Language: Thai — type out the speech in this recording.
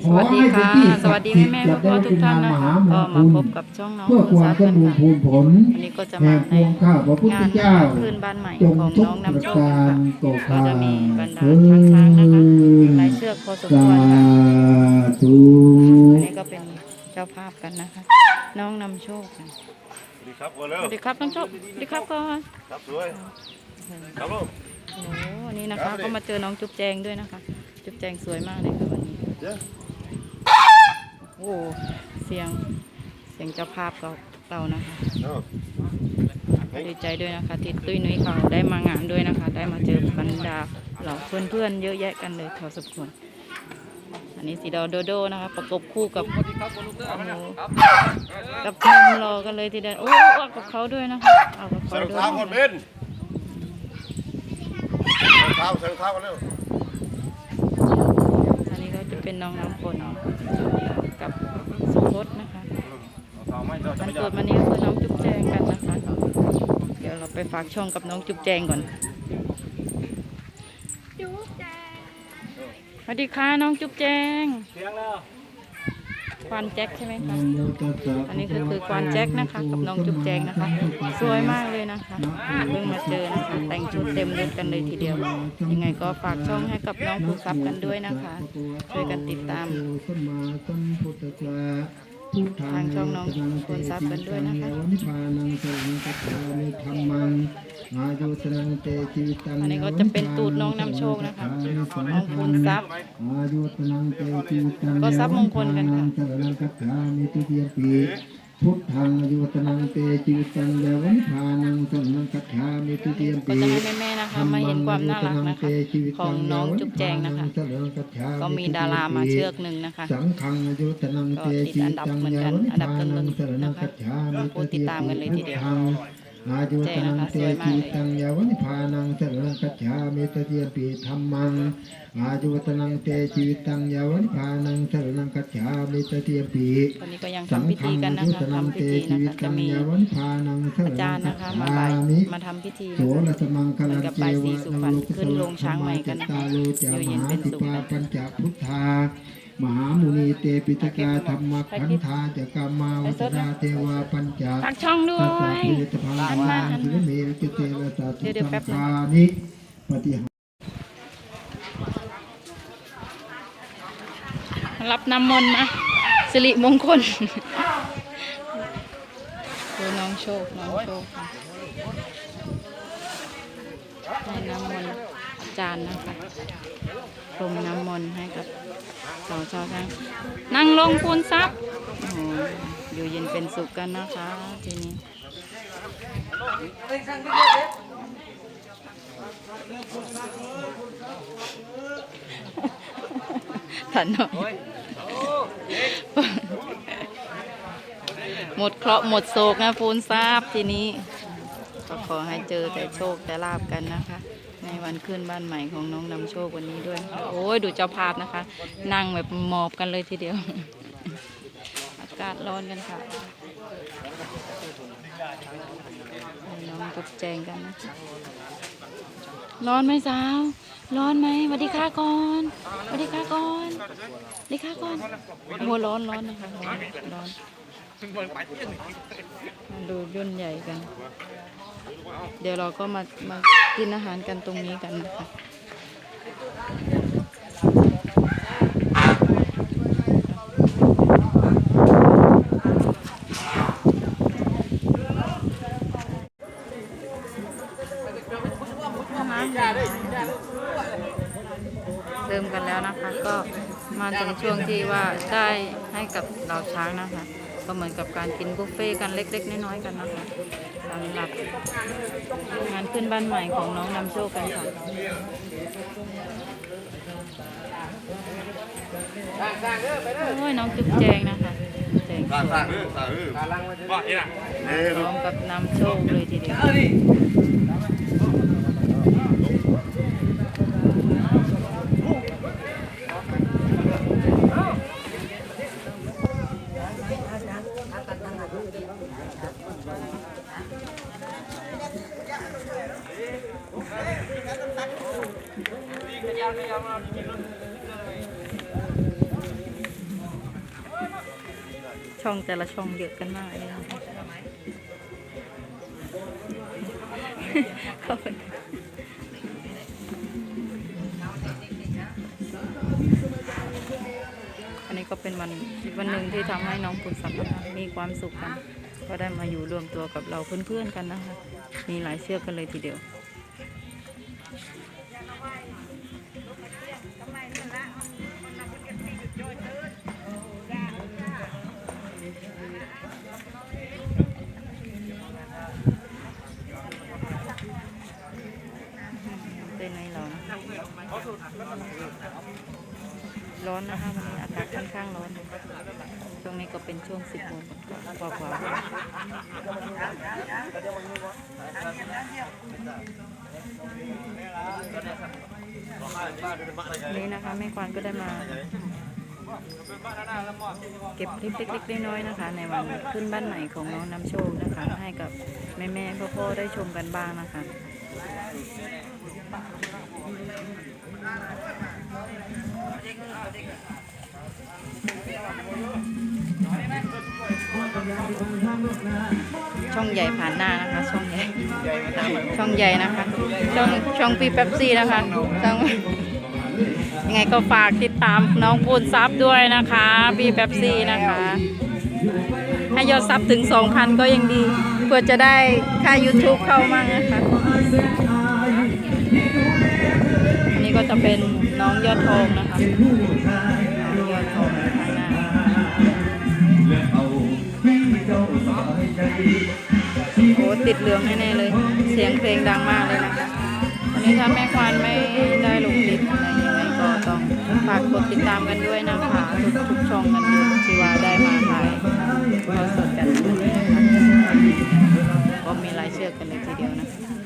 สวัสดีค่ะ สวัสดีแม่แม่พ่อพ่อทุกท่านนะคะก็มาพบกับช่องน้องเพื่อคุณควาซัมบสกันมบูรค่ะณ์ภูมิผลอันนี้ก็จะแห่มางปวงข้าพระพุทธงานเจ้าคืนบ้านใหม่จงของทุกน้องประนำโชคการค่ะก่อก็ข้าจะมีบรรดาคืช้างๆนะคะนหลายเชือกพอสมสาควรค่ะธุอันนี้ก็เป็นเจ้าภาพกันนะคะ น้องนำโชคค่ะสวัสดีครับก่อนเร็สววัสดีครับน้องโชคสวัสดีครับก่อนครับสวยครับลูกโอ้โหวันนี้นะคะ ก็มาเจอน้องจุ๊บแจงด้วยนะคะ จุ๊บแจงสวยมากเลยค่ะวันนี้เดี๋ยว โอ้โหเสียงเสียงเจ้าภาพเราเรานะคะดีใจด้วยนะคะที่ตุ้ยนุ้ยเขาได้มางานด้วยนะคะ ได้มาเจอบรรดาเหล่าเพื่อนๆเยอะแยะกันเลยพอสมควรอันนี้สีดอโดโดนะคะ ประกบคู่กับโอ้โหกับนมรอกันเลยทีเดียวโอ้เอากับเขาด้วยนะคะเอากับเขาด้วยเท้าก่อนเบนใส่รองเท้าใส่รองเท้ากันเร็ว เป็นน้องน้ำฝนกับสุพจน์นะคะมันเกิดมานี้ก็คือน้องจุ๊บแจงกันนะคะ เดี๋ยวเราไปฝากช่องกับน้องจุ๊บแจงก่อนสวัสดีค่ะน้องจุ๊บแจงคว วานแจ็คใช่ไหมคะ อันนี้ก็คือควานแจ็คนะคะ กับน้องจุ๊บแจงนะคะ สวยมากเลยนะคะเพิ่งมาเจอนะคะ แต่งชุดเต็มยศกันเลยทีเดียว ยังไงก็ฝากช่องให้กับน้องภูซับกันด้วยนะคะ ช่วยกันติดตามทางช่องน้องคุณทรัพย์กันด้วยนะคะ อันนี้ก็จะเป็นตูดน้องนำโชคนะคะน้องคุณทรัพย์ก็ทรัพย์มงคลกันค่ะพุทธังอายุตนังเตจิวิตังยาวันพานังสนังคัจฉามิตุเตียมก็ปีจะให้แม่ๆนะคะมาเห็นความน่ารักนะคะของน้องจุ๊บแจงนะคะ ก็มีดารามาเชือกหนึ่งนะคะสังฆังอายุตนังเตก็ติดจิอัวินดับตังเหมือนยากันวันอันดับพาต้นันงๆสนังนะคะคัจฉามิโอ้ติดตามกันเลยทีเดียว อายุตนังเตจิวิตังยาวันพานังสนังคัจฉามิตุเตียมปีธรรมัง อายุตนังเตจิวิตังยาวันพานังสนังคัจฉามิตุเตียมปีตอนนี้ก็ยังทำพิธีกันนะคะทำพิธีนะคะจะมีอาจารย์นะคะมาบ่ายมาทำพิธีโสนะคะรสมังคลังกับเจบ่ายสีวะสุพรรณขึ้นโรงช้างใหม่กันนะคะตาโลจาอยู่มเย็นหาเป็นติสุขปานะปัญจพุทธา มหามุนีเตปิตกาธรรมขันธาจกามาวัตราเทวาปัญจฝากช่องด้วตัสสะยพิริตพังวารันสุมาเมรติเตระสาธุเดี๋ยวเดี๋ยวแป๊สับมนึง ภานิปฏิหาร รับน้ำมนต์นะสิริมงคลดูน้องโชค น้องโชคค่ะให้น้ำมนต์อาจารย์นะคะพรมน้ำมนต์ให้กับ สาวชาวทางนั่งลงคูณทรัพย์โอ้โหอยู่เย็นเป็นสุขกันนะคะทีนี้ถันหน่อยหมดเคราะห์หมดโศกนะฟูนทราบทีนี้ ก็ขอให้เจอแต่โชคแต่ลาบกันนะคะ วันขึ้นบ้านใหม่ของน้องนำโชควันนี้ด้วย โอ้ยดูเจ้าภาพนะคะ นั่งแบบหมอบกันเลยทีเดียว อากาศร้อนกันค่ะน้องกับแจงกันนะร้อนไหมสาว ร้อนไหมสวัสดีค่ะก่อนสวัสดีค่ะก่อนสวัสดีค่ะก่อนโอ้ร้อนร้อนนะคะร้อน ร้อนมาดูยุ่นใหญ่กัน เดี๋ยวเราก็มามากินอาหารกันตรงนี้กันนะคะเริ่มกันแล้วนะคะ ก็มาถึงช่วงที่ว่าได้ให้กับเราช้างนะคะ ก็เหมือนกับการกินบุฟเฟ่ต์กันเล็ก ๆ น้อยๆกันนะคะสำหรับงานขึ้นบ้านใหม่ของน้องนำโชคกันค่ะโอ้ยน้องจุ๊บแจงนะคะแจงสร้างสร้างเรื่อสร้างเรื่อว่าอีน่ะเอ้ยพร้อมกับนำโชคเลยทีเดียว ช่องแต่ละช่องเยอะกันมากเลยค่ะขอบคุณ ก็เป็นวันวันหนึ่งที่ทำให้น้องปุณสัตว์นมีความสุขกันก็ได้มาอยู่รวมตัวกับเราเพื่อนๆกันนะคะ มีหลายเชือกกันเลยทีเดียวเต้นให้เรา ร้อนนะคะวันนี้อากาศค่อนข้างร้อน ช่วงนี้ก็เป็นช่วงสิบโมงกว่าๆนี่นะคะแม่ควานก็ได้มา เก็บคลิปเล็กๆน้อยๆนะคะ ในวันขึ้นบ้านใหม่ของน้องน้ำโชคนะคะ ให้กับแม่ๆพ่อๆได้ชมกันบ้างนะคะ ช่องใหญ่ผ่านหน้านะคะ ช่องใหญ่ ช่องใหญ่นะคะ ช่องช่องปีเป๊ปซี่นะคะช่องยังไงก็ฝากติดตามน้องปูนซับด้วยนะคะปีเป๊ปซี่นะคะให้ยอดซับถึง 2,000 ก็ยังดีเพื่อจะได้ค่า YouTube เข้ามั่งนะคะอันนี้ก็จะเป็น น้องยอดทองนะคะน้องยอดทองข้างหน้าโอ้ติดเหลืองแน่ๆเลย เสียงเพลงดังมากเลยนะคะวันนี้ถ้าแม่ควานไม่ได้ลงคลิปอะไรยังไงก็ต้องฝากกดติดตามกันด้วยนะคะทุกทุกช่องกันด้วยที่ว่าได้มาถ่ายทอดสดกันวันนี้นะคะก็มีหลายเชือกกันเลยทีเดียวนะคะ